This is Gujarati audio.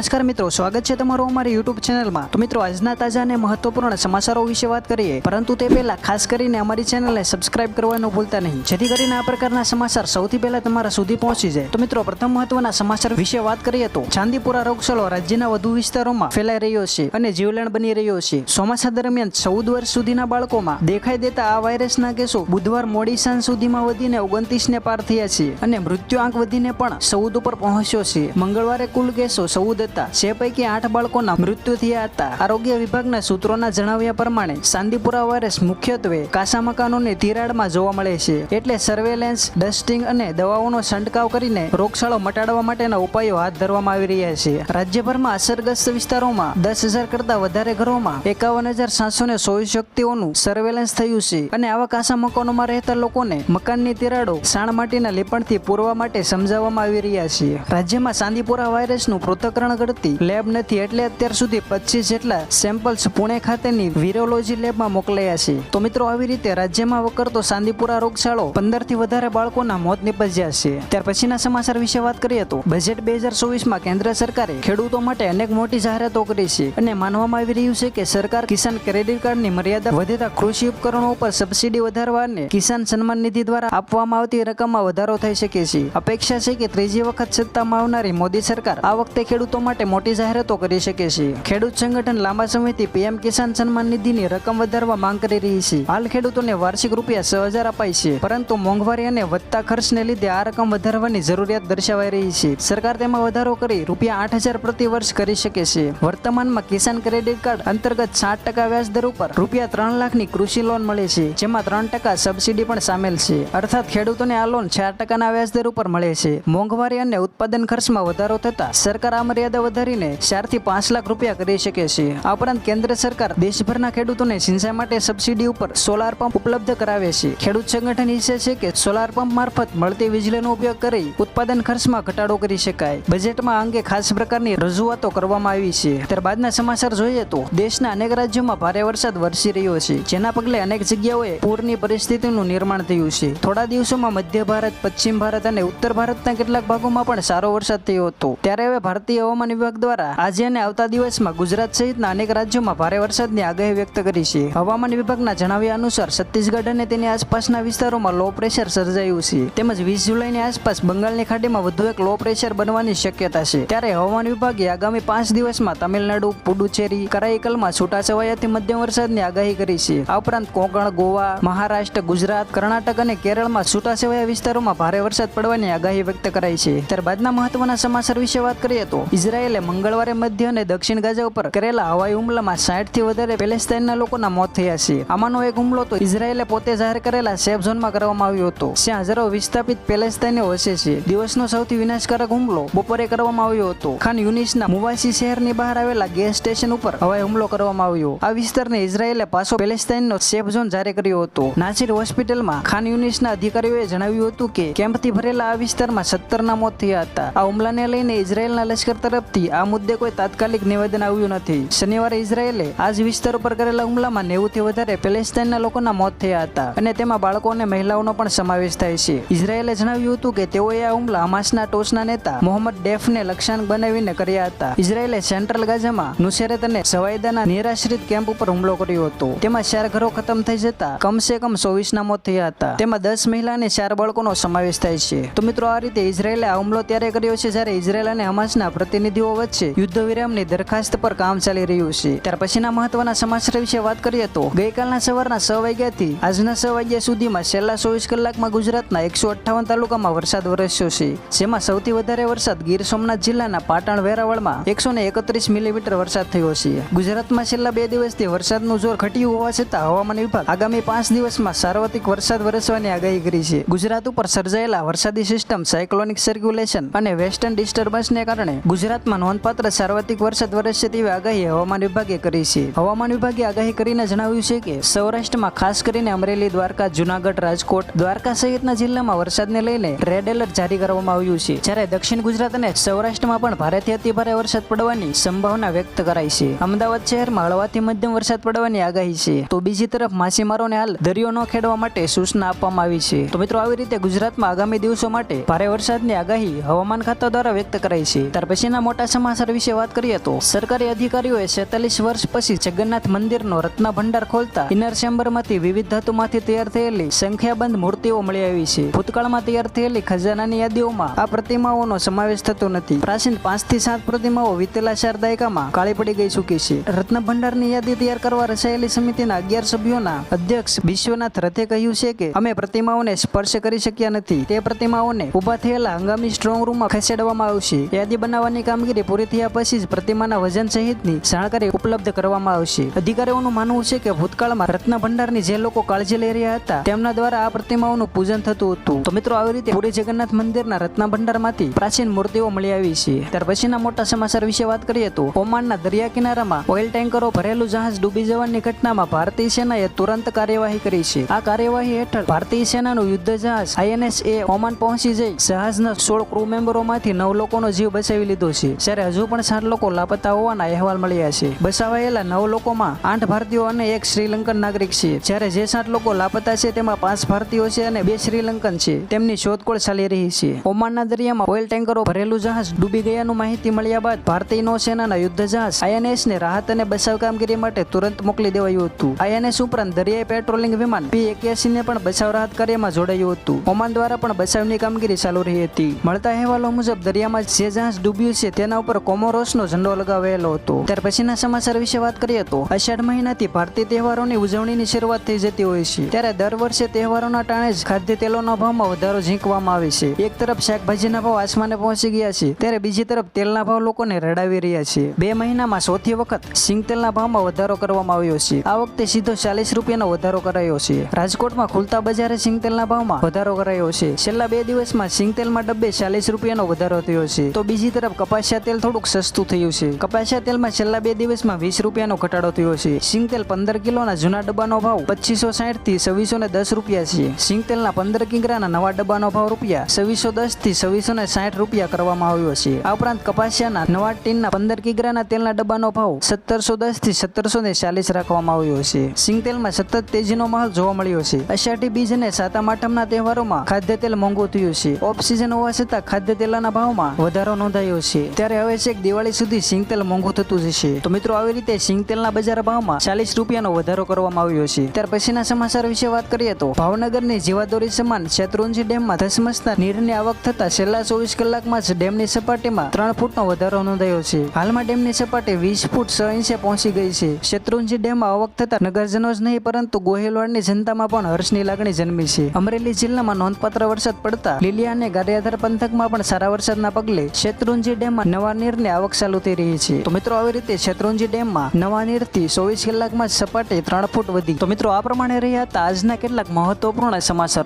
નમસ્કાર મિત્રો, સ્વાગત છે તમારું અમારી યુટ્યુબ ચેનલમાં તો મિત્રો, આજના તાજા અને મહત્વપૂર્ણ સમાચારો વિશે વાત કરીએ. પરંતુ તે પહેલા, ખાસ કરીને અમારી ચેનલને સબસ્ક્રાઇબ કરવાનું ભૂલતા નહીં. જેથી કરીને આ પ્રકારના સમાચાર સૌથી પહેલા તમારા સુધી પહોંચી જાય. તો મિત્રો, પ્રથમ મહત્વના સમાચાર વિશે વાત કરીએ તો, ચાંદીપુરા રોગચાળો રાજ્યના વધુ વિસ્તારોમાં ફેલાઈ રહ્યો છે અને જીવલેણ બની રહ્યો છે. ચોમાસા દરમિયાન ચૌદ વર્ષ સુધીના બાળકોમાં દેખાઈ દેતા આ વાયરસના કેસો બુધવાર મોડી સાંજ સુધીમાં વધીને ઓગણત્રીસ ને પાર થયા છે અને મૃત્યુ આંક વધીને પણ ચૌદ ઉપર પહોંચ્યો છે. મંગળવારે કુલ કેસો ચૌદ હતા. જે પૈકી આઠ બાળકોના મૃત્યુ થયા હતા. આરોગ્ય વિભાગના સૂત્રોના જણાવ્યા પ્રમાણે સાંદીપુરા વાયરસ મુખ્યત્વે કાસા મકાનોની તિરાડમાં જોવા મળે છે. એટલે સર્વેલન્સ, ડસ્ટિંગ અને દવાઓનો છંટકાવ કરીને રોગચાળો મટાડવા માટેના ઉપાયો હાથ ધરવામાં આવી રહ્યા છે. રાજ્યભરમાં અસરગ્રસ્ત વિસ્તારોમાં દસ હજાર કરતા વધારે ઘરોમાં એકાવન હજાર સાતસો ને ચોવીસ વ્યક્તિઓનું સર્વેલન્સ થયું છે અને આવા કાચા મકાનોમાં રહેતા લોકોને મકાનની તિરાડો સાણ માટીના લીપણથી પૂરવા માટે સમજાવવામાં આવી રહ્યા છે. રાજ્યમાં સાંદીપુરા વાયરસનું પૃથ્થકરણ કરતી લેબ નથી, એટલે અત્યાર સુધી પચીસ જેટલા સેમ્પલ્સ પુણે ખાતેની વિરોલોજી લેબમાં મોકલાયા છે. તો મિત્રો, આવી રીતે રાજ્યમાં વકરતો સાંદીપુરા રોગચાળો પંદરથી વધારે બાળકોના મોત નિપજ્યા છે. ત્યાર પછીના સમાચાર વિશે વાત કરીએ તો બજેટ બે હજાર ચોવીસમાં કેન્દ્ર સરકારે ખેડૂતો માટે અનેક મોટી જાહેરાતો કરી છે અને માનવામાં આવી રહ્યું છે કે સરકાર કિસાન ક્રેડિટ કાર્ડની મર્યાદા વધેતા કૃષિ ઉપકરણો ઉપર સબસિડી વધારવા અને કિસાન સન્માન નિધિ દ્વારા આપવામાં આવતી રકમમાં વધારો થઈ શકે છે. અપેક્ષા છે કે ત્રીજી વખત સત્તામાં આવનારી મોદી સરકાર આ વખતે ખેડૂતો માટે મોટી જાહેરાતો કરી શકે છે. ખેડૂત સંગઠન લાંબા સમયથી પીએમ કિસાન સન્માન નિધિની રકમ વધારવા માંગ કરી રહી છે. હાલ ખેડૂતોને વાર્ષિક રૂપિયા છ હજાર અપાય છે, પરંતુ મોંઘવારી અને વધતા ખર્ચને લીધે આ રકમ વધારવાની જરૂરિયાત દર્શાવાઈ રહી છે. સરકાર તેમાં વધારો કરી રૂપિયા આઠ હજાર પ્રતિ વર્ષ કરી શકે છે. વર્તમાનમાં કિસાન ક્રેડિટ કાર્ડ અંતર્ગત સાત ટકા વ્યાજ દર ઉપર રૂપિયા ત્રણ લાખની કૃષિ લોન મળે છે, જેમાં ત્રણ ટકા સબસિડી પણ સામેલ છે. અર્થાત ખેડૂતોને આ લોન ચાર ટકાના વ્યાજદર ઉપર મળે છે. મોંઘવારી અને ઉત્પાદન ખર્ચમાં વધારો થતા સરકાર આ મર્યાદા વધારીને ચારથી પાંચ લાખ રૂપિયા કરી શકે છે. આ ઉપરાંત કેન્દ્ર સરકાર દેશભરના ખેડૂતોને સિંચાઈ માટે સબસિડી ઉપર સોલાર પંપ ઉપલબ્ધ કરાવે છે. ખેડૂત સંગઠન ઈચ્છે છે કે સોલાર પંપ મારફત મળતી વીજળીનો ઉપયોગ કરી ઉત્પાદન ખર્ચમાં ઘટાડો કરી શકાય. બજેટમાં અંગે ખાસ પ્રકારની રજૂઆતો કરવામાં આવી છે. ત્યારબાદના સમાચાર જોઈએ તો દેશના અનેક રાજ્યોમાં ભારે વરસાદ વરસી રહ્યો છે, જેના પગલે અનેક જગ્યાઓએ પૂરની પરિસ્થિતિનું નિર્માણ થયું છે. થોડા દિવસોમાં મધ્ય ભારત, પશ્ચિમ ભારત અને ઉત્તર ભારતના કેટલાક ભાગોમાં પણ સારો વરસાદ થયો હતો. ત્યારે હવે ભારતીય હવામાન વિભાગ દ્વારા આજે અને આવતા દિવસમાં ગુજરાત સહિતના અનેક રાજ્યોમાં ભારે વરસાદની આગાહી વ્યક્ત કરી છે. હવામાન વિભાગના જણાવ્યા અનુસાર છત્તીસગઢ અને તેની આસપાસના વિસ્તારોમાં લો પ્રેશર સર્જાયું છે. તેમજ વીસ જુલાઈની આસપાસ બંગાળની ખાડીમાં વધુ એક લો પ્રેશર બનવાની શક્યતા છે. ત્યારે હવામાન વિભાગે આગામી પાંચ દિવસમાં તમિલનાડુ, પુડુચેરી, કરાઈકલમાં છૂટાછવાયાથી મધ્યમ વરસાદની આગાહી કરી છે. આ ઉપરાંત કોંકણ, ગોવા, મહારાષ્ટ્ર, ગુજરાત, કર્ણાટક અને કેરળમાં છૂટાછવાયા વિસ્તારોમાં ભારે વરસાદ પડવાની આગાહી વ્યક્ત કરાઈ છે. ત્યારબાદના મહત્વના સમાચાર વિશે વાત કરીએ તો ઇઝરાયેલે મંગળવારે મધ્ય અને દક્ષિણ ગાઝા ઉપર કરેલા હવાઈ હુમલામાં સાઠથી વધારે પેલેસ્ટાઇનના લોકોના મોત થયા છે. આમાંનો એક હુમલો તો ઇઝરાયેલે પોતે જાહેર કરેલા સેફ ઝોનમાં કરવામાં આવ્યો હતો, જ્યાં હજારો વિસ્થાપિત પેલેસ્ટાઇનીઓ વસે છે. દિવસનો સૌથી વિનાશકારક હુમલો બપોરે કરવામાં આવ્યો હતો. ખાન યુનિસના મુવાસી શહેરની બહાર આવેલા ગેસ સ્ટેશન ઉપર હવાઈ હુમલો કરવામાં આવ્યો. આ વિસ્તારને ઇઝરાયેલે પાછો પેલેસ્ટાઇનનો સેફ ઝોન જાહેર કર્યો હતો. નાસિર હોસ્પિટલમાં ખાન યુનિસના અધિકારીઓએ જણાવ્યું હતું કે, કેમ્પથી ભરેલા આ વિસ્તારમાં સત્તરના મોત થયા હતા. આ હુમલાને લઈને ઇઝરાયેલના લશ્કર તરફથી આ મુદ્દે કોઈ તાત્કાલિક નિવેદન આવ્યું નથી. શનિવારે ઇઝરાયેલે આ જ વિસ્તાર ઉપર કરેલા હુમલામાં નેવું થી વધારે પેલેસ્ટાઇનના લોકોના મોત થયા હતા અને તેમાં બાળકો અને મહિલાઓનો પણ સમાવેશ થાય છે. ઇઝરાયેલે જણાવ્યું હતું કે તેઓએ આ હુમલા હમાસના ટોચના નેતા મોહમ્મદ ડેફને લક્ષ્યાંક બનાવીને કર્યા હતા. ઇઝરાયેલે સેન્ટ્રલ ગાઝામાં નુસેરત અને સવાઈદાના નિરાશ્રિત કેમ્પ ઉપર હુમલો કર્યો હતો. તેમાં ચાર ઘરો ખતમ થઈ જતા કમસે કમ ચોવીસના મોત થયા હતા. તેમાં દસ મહિલા અને ચાર બાળકોનો સમાવેશ થાય છે. તો મિત્રો, આ રીતે ઇઝરાયેલે આ હુમલો ત્યારે કર્યો છે જ્યારે ઇઝરાયેલ અને હમાસના પ્રતિનિધિઓ વચ્ચે યુદ્ધ વિરામની દરખાસ્ત પર કામ ચાલી રહ્યું છે. ત્યાર પછીના મહત્વના સમાચાર વિશે વાત કરીએ તો, ગઈકાલના સવારના છ વાગ્યાથી આજના છ વાગ્યા સુધીમાં છેલ્લા ચોવીસ કલાકમાં ગુજરાતના એકસો અઠ્ઠાવન તાલુકામાં વરસાદ વરસ્યો છે, જેમાં સૌથી વધારે વરસાદ ગીર સોમનાથ જિલ્લાના પાટણ વેરાવળમાં એકસો ને એકત્રીસ મિલીમીટર વરસાદ થયો છે. ગુજરાતમાં છેલ્લા બે દિવસથી વરસાદનું જોર ઘટ્યું હોવા છતાં હવામાન વિભાગ આગામી પાંચ દિવસમાં સાર્વત્રિક વરસાદ વરસવાની આગાહી કરી છે. ગુજરાત ઉપર સર્જાયેલા વરસાદી સિસ્ટમ સાયક્લોનિક સર્ક્યુલેશન અને વેસ્ટર્ન ડિસ્ટર્બન્સને કારણે ગુજરાતમાં નોંધપાત્ર સાર્વત્રિક વરસાદ વરસશે તેવી આગાહી હવામાન વિભાગે કરી છે. હવામાન વિભાગે આગાહી કરીને જણાવ્યું છે કે સૌરાષ્ટ્રમાં ખાસ કરીને અમરેલી, દ્વારકા, જુનાગઢ, રાજકોટ, દ્વારકા સહિતના જિલ્લામાં વરસાદને લઈને રેડ એલર્ટ જારી કરવામાં આવ્યું છે. જ્યારે દક્ષિણ ગુજરાત અને સૌરાષ્ટ્રમાં પણ ભારેથી અતિભારે વરસાદ પડવાની સંભાવના વ્યક્ત કરાઈ છે. અમદાવાદ શહેરમાં હળવાથી મધ્યમ વરસાદ પડવાની આગાહી છે. તો બીજી તરફ માછીમારોને હાલ દરિયો ન ખેડવા માટે સૂચના આપવામાં આવી છે. તો મિત્રો, આવી રીતે ગુજરાતમાં આગામી દિવસો માટે ભારે વરસાદની આગાહી હવામાન ખાતા દ્વારા વ્યક્ત કરાઈ છે. ત્યાર પછીના મોટા સમાચાર વિશે વાત કરીએ તો સરકારી અધિકારીઓએ 47 વર્ષ પછી જગન્નાથ મંદિરનો રત્ન ભંડાર ખોલતા ઇનર ચેમ્બરમાંથી વિવિધ ધાતુમાંથી તૈયાર થયેલી સંખ્યાબંધ મૂર્તિઓ મળી આવી છે. ભૂતકાળમાં તૈયાર થયેલી ખજાનાની યાદીઓમાં આ પ્રતિમાઓનો સમાવેશ થતો નથી. પ્રાચીન પાંચથી સાત પ્રતિમાઓ વીતેલા ચાર દાયકામાં કાળી પડી ગઈ ચૂકી છે. રત્ન ભંડારની યાદી તૈયાર કરવા રચાયેલી સમિતિના અગિયાર સભ્યોના અધ્યક્ષ વિશ્વનાથ રથે કહ્યું છે કે, અમે પ્રતિમાઓને સ્પર્શ કરી શક્યા નથી. તે પ્રતિમાઓને ઊભા થયેલા હંગામી સ્ટ્રોંગ રૂમમાં ખસેડવામાં આવશે. યાદી બનાવવાની કામગીરી પૂરી થયા પછી જ પ્રતિમાના વજન સહિતની જાણકારી ઉપલબ્ધ કરવામાં આવશે. અધિકારીઓનું માનવું છે કે ભૂતકાળમાં રત્ન ભંડારની જે લોકો કાળજી લઈ રહ્યા હતા, તેમના દ્વારા આ પ્રતિમાઓનું પૂજન થતું હતું. તો મિત્રો, આવી રીતે પુરી જગન્નાથ મંદિરના રત્ન ભંડારમાંથી પ્રાચીન મૂર્તિઓ મળી આવી છે. ત્યાર પછીના મોટા સમાચાર વિશે વાત કરીએ તો, ઓમાનના દરિયા કિનારામાં ઓઇલ ટેન્કરો ભરેલું જહાજ ડૂબી જવાની ઘટનામાં ભારતીય સેનાએ તુરંત કાર્યવાહી કરી છે. આ કાર્યવાહી હેઠળ ભારતીય સેનાનું યુદ્ધ જહાજ આઈએનએસ એ ઓમાન પહોંચી જઈ જહાજના સોળ ક્રૂ મેમ્બરોમાંથી નવ લોકોનો જીવ બચાવી લીધો છે. જ્યારે હજુ પણ સાત લોકો લાપતા હોવાના અહેવાલ મળ્યા છે. બચાવાયેલા નવ લોકોમાં આઠ ભારતીયો અને એક શ્રીલંકન નાગરિક છે. જ્યારે જે સાત લોકો લાપતા છે તેમાં પાંચ ભારતીયો છે અને બે શ્રીલંકન છે. તેમની શોધખોળ ચાલી રહી છે. ઓમાનના દરિયામાં ઓઇલ ટેન્કરો ભરેલું જહાજ ડૂબી ગયાનું માહિતી મળ્યા બાદ ભારતીય નૌસેનાના યુદ્ધ જહાજ આઈએનએસ ને રાહત અને બચાવ કામગીરી માટે તુરંત મોકલી દેવાયું હતું. આઈએનએસ ઉપરાંત દરિયાઈ પેટ્રોલિંગ વિમાન પી એક્યાસી ને પણ બચાવ રાહત કાર્યમાં જોડાયું હતું. ઓમાન દ્વારા પણ બચાવની કામગીરી ચાલુ રહી હતી. મળતા અહેવાલો મુજબ દરિયામાં જે જહાજ ડૂબ્યું છે તેના ઉપર કોમોરોસનો ઝંડો લગાવેલો હતો. ત્યાર પછીના સમાચાર વિશે વાત કરીએ તો, અષાઢ મહિનાથી ભારતીય તહેવારોની ઉજવણીની શરૂઆત થઈ જતી હોય છે. ત્યારે દર વર્ષે તહેવારોના ટાણે જ ખાદ્ય તેલોના ભાવમાં વધારો ઝીંકવામાં આવે છે. એક તરફ શાકભાજીના ભાવ આસમાને પહોંચી ગયા છે, ત્યારે બીજી તરફ તેલના ભાવ લોકોને રડાવી રહ્યા છે. બે મહિનામાં સૌથી વખત સિંગ તેલના ભાવમાં વધારો કરવામાં આવ્યો છે. આ વખતે સીધો ચાલીસ રૂપિયાનો વધારો કરાયો છે. રાજકોટમાં ખુલતા બજારે સિંગ તેલના ભાવમાં વધારો કરાયો છે. છેલ્લા બે દિવસમાં સિંગ તેલમાં ડબ્બે ચાલીસ રૂપિયાનો વધારો થયો છે. તો બીજી તરફ કપાસિયા તેલ થોડુંક સસ્તું થયું છે. કપાસિયા તેલમાં છેલ્લા બે દિવસમાં વીસ રૂપિયાનો ઘટાડો થયો છે. સિંગ તેલ પંદર કિલોના જૂના ડબ્બાનો ભાવ પચીસો સાઠથી છવ્વીસો ને દસ રૂપિયા છે. સિંગ તેલના પંદર કિંગરાના નવા ડબ્બાનો ભાવ રૂપિયા છવ્વીસો દસથી છવ્વીસો ને સાઠ રૂપિયા કરવામાં આવ્યો છે. આ ઉપરાંત કપાસિયાના નવા ટીનના પંદર કિગ્રાના તેલના ડબ્બાનો ભાવ સત્તરસો દસથી સત્તરસો ને ચાલીસ રાખવામાં આવ્યો છે. સિંગ તેલમાં સતત તેજીનો માહોલ જોવા મળ્યો છે. અષાઢી બીજ અને સાતમ આઠમના તહેવારોમાં ખાદ્ય તેલ મોંઘું થયું છે. ઓફ સિઝન હોવા છતાં ખાદ્ય તેલના ભાવમાં વધારો નોંધાયો છે. ત્યારે હવે છેક દિવાળી સુધી સિંગ તેલ મોંઘું થતું જશે. તો મિત્રો, આવી રીતે સિંગ તેલના બજાર ભાવમાં ચાલીસ રૂપિયાનો વધારો કરવામાં આવ્યો છે. ત્યાર પછીના સમાચાર વિશે વાત કરીએ તો, ભાવનગરની જીવાદોરી સમાન શેત્રુંજી ડેમમાં ધસમસતા નીરની આવક થતા છેલ્લા ચોવીસ કલાકમાં જ ડેમની સપાટીમાં ત્રણ ફૂટનો વધારો નોંધાયો છે. હાલમાં ડેમની સપાટી વીસ ફૂટ છ ઇંચે પહોંચી ગઈ છે. શેત્રુંજી ડેમમાં આવક થતા નગરજનો જ નહીં, પરંતુ ગોહિલવાડની જનતામાં પણ હર્ષની લાગણી જન્મી છે. અમરેલી જિલ્લામાં નોંધપાત્ર વરસાદ પડતા લીલિયા અને ગારિયાધાર પંથકમાં પણ સારા વરસાદના પગલે શેત્રુંજી ડેમમાં નવા નીરની આવક ચાલુ થઈ રહી છે. તો મિત્રો, આવી રીતે શેત્રુંજી ડેમમાં નવા નીરથી ચોવીસ કલાકમાં સપાટે ત્રણ ફૂટ વધી. તો મિત્રો, આ પ્રમાણે રહ્યા હતા આજના કેટલાક મહત્વપૂર્ણ સમાચારો.